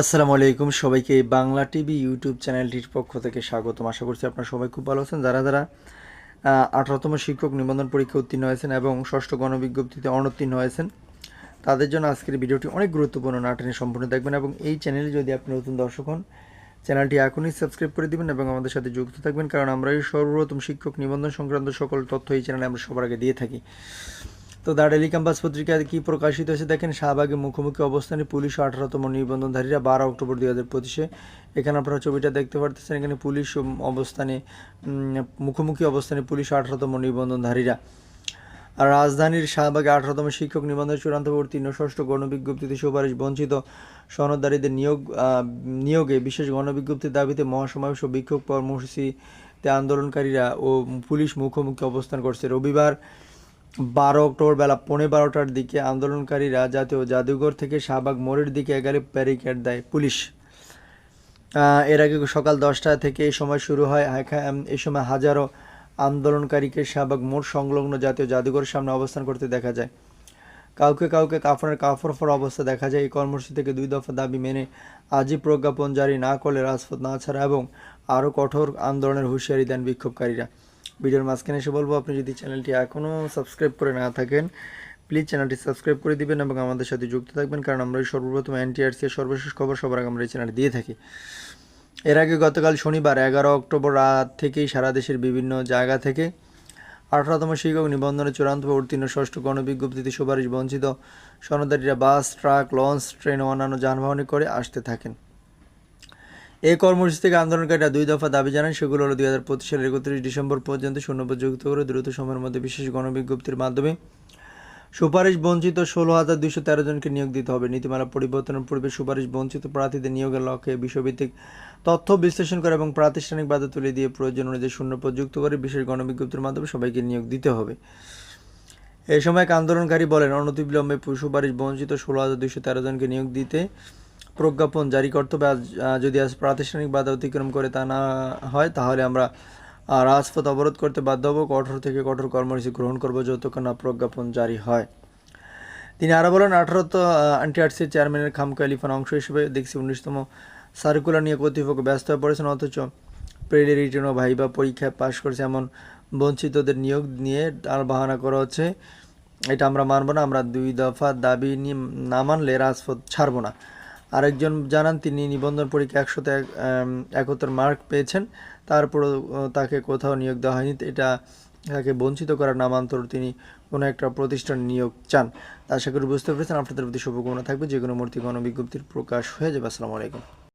আসসালামু আলাইকুম সবাইকে বাংলা টিভি ইউটিউব চ্যানেলটির পক্ষ থেকে স্বাগতম। আশা করছি আপনারা সবাই খুব ভালো আছেন। যারা যারা আঠারোতম শিক্ষক নিবন্ধন পরীক্ষা উত্তীর্ণ হয়েছেন এবং ষষ্ঠ গণবিজ্ঞপ্তিতে অনুত্তীর্ণ হয়েছেন, তাদের জন্য আজকের ভিডিওটি অনেক গুরুত্বপূর্ণ নাটনে সম্পূর্ণ দেখবেন এবং এই চ্যানেলে যদি আপনি নতুন দর্শক হন, চ্যানেলটি এখনই সাবস্ক্রাইব করে দিবেন এবং আমাদের সাথে যুক্ত থাকবেন, কারণ আমরা এই সর্বপ্রথম শিক্ষক নিবন্ধন সংক্রান্ত সকল তথ্য এই চ্যানেলে আমরা সবার আগে দিয়ে থাকি। তো দ্য ডেলি ক্যাম্পাস পত্রিকায় কি প্রকাশিত হয়েছে দেখেন, শাহবাগে মুখোমুখি অবস্থানে পুলিশ আঠারোতম নিবন্ধনধারীরা বারো অক্টোবর দুই হাজার পঁচিশে এখানে আপনারা ছবিটা দেখতে পারতেছেন, এখানে পুলিশ অবস্থানে মুখোমুখি অবস্থানে পুলিশ আঠারোতম নিবন্ধনধারীরা। আর রাজধানীর শাহবাগে আঠারোতম শিক্ষক নিবন্ধন চূড়ান্ত উত্তীর্ণ ষষ্ঠ গণবিজ্ঞপ্তিতে সুপারিশ বঞ্চিত সনদদারীদের নিয়োগ নিয়োগে বিশেষ গণবিজ্ঞপ্তির দাবিতে মহাসমাবেশ ও বিক্ষোভ কর্মসূচিতে আন্দোলনকারীরা ও পুলিশ মুখোমুখি অবস্থান করছে। রবিবার বারো অক্টোবর বেলা পৌনে বারোটার দিকে আন্দোলনকারীরা জাতীয় জাদুঘর থেকে শাহবাগ মোড়ের দিকে এগারে ব্যারিকেড দেয় পুলিশ। এর আগে সকাল দশটা থেকে এই সময় শুরু হয় এই সময় হাজারো আন্দোলনকারীকে শাহবাগ মোড় সংলগ্ন জাতীয় জাদুঘরের সামনে অবস্থান করতে দেখা যায়। কাউকে কাউকে কাফনের কাফর ফর অবস্থা দেখা যায়। এই কর্মসূচি থেকে দুই দফা দাবি মেনে আজই প্রজ্ঞাপন জারি না করলে রাজপথ না ছাড়া এবং আরও কঠোর আন্দোলনের হুঁশিয়ারি দেন বিক্ষোভকারীরা। ভিডিওর মাঝখানে এসে বলব, আপনি যদি চ্যানেলটি এখনও সাবস্ক্রাইব করে না থাকেন প্লিজ চ্যানেলটি সাবস্ক্রাইব করে দিবেন এবং আমাদের সাথে যুক্ত থাকবেন, কারণ আমরা এই সর্বপ্রথম এনটিআরসি এর সর্বশেষ খবর সবার আগে আমরা এই চ্যানেল দিয়ে থাকি। এর আগে গতকাল শনিবার, এগারো অক্টোবর রাত থেকেই সারা দেশের বিভিন্ন জায়গা থেকে আঠারোতম শিক্ষক নিবন্ধনে চূড়ান্ত উত্তীর্ণ ষষ্ঠ গণবিজ্ঞপ্তিতে সুপারিশ বঞ্চিত সনদারীরা বাস, ট্রাক, লঞ্চ, ট্রেন ও অন্যান্য যানবাহনে করে আসতে থাকেন। এই কর্মসূচি থেকে আন্দোলনকারীরা দুই দফা দাবি জানান, সেগুলো হলো দুই হাজার পঁচিশ সালের একত্রিশ ডিসেম্বর পর্যন্ত শূন্যপদ যুক্ত করে দ্রুত সময়ের মধ্যে বিশেষ গণবিজ্ঞপ্তির মাধ্যমে সুপারিশ বঞ্চিত ষোলো হাজার দুইশো তেরো জনকে নিয়োগ দিতে হবে। নীতিমালা পরিবর্তনের পূর্বে সুপারিশ বঞ্চিত প্রার্থীদের নিয়োগের লক্ষ্যে বিষয়ভিত্তিক তথ্য বিশ্লেষণ করে এবং প্রাতিষ্ঠানিক বাধা তুলে দিয়ে প্রয়োজন অনুযায়ী শূন্যপদ যুক্ত করে বিশেষ গণবিজ্ঞপ্তির মাধ্যমে সবাইকে নিয়োগ দিতে হবে। এই সময় আন্দোলনকারী বলেন, অনতিবিলম্বে সুপারিশ বঞ্চিত ষোলো হাজার দুইশো তেরো জনকে নিয়োগ দিতে প্রজ্ঞাপন জারি করতে হবে। আজ যদি আজ প্রাতিষ্ঠানিক বাধা অতিক্রম করে তা না হয়, তাহলে আমরা রাজপথ অবরোধ করতে বাধ্য হব। কঠোর থেকে কঠোর কর্মসূচি গ্রহণ করব যতক্ষণ না প্রজ্ঞাপন জারি হয়। তিনি আরও বলেন, আঠারোত এনটিআরসির চেয়ারম্যানের খামকা আলিফান অংশ হিসেবে দেখছি উনিশতম সার্কুলার নিয়ে কর্তৃপক্ষ ব্যস্ত হয়ে পড়েছেন। অথচ প্রেডি রিটার্ন ও ভাইবা পরীক্ষায় পাশ করেছে এমন বঞ্চিতদের নিয়োগ নিয়ে আর বাহানা করা হচ্ছে। এটা আমরা মানব না, আমরা দুই দফা দাবি নিয়ে না মানলে রাজপথ ছাড়বো না। আরেকজন জানান, তিনি নিবন্ধন পরীক্ষা একশোতে এক একত্তর মার্ক পেয়েছেন। তারপরও তাকে কোথাও নিয়োগ দেওয়া হয়নি। এটা তাকে বঞ্চিত করার নামান্তর তিনি কোনো একটা প্রতিষ্ঠান নিয়োগ চান। আশা করি বুঝতে পেরেছেন। আপনাদের প্রতি শুভকামনা থাকবে। যে কোনো মূর্তি গণবিজ্ঞপ্তির প্রকাশ হয়ে যাবে। আসসালামু আলাইকুম।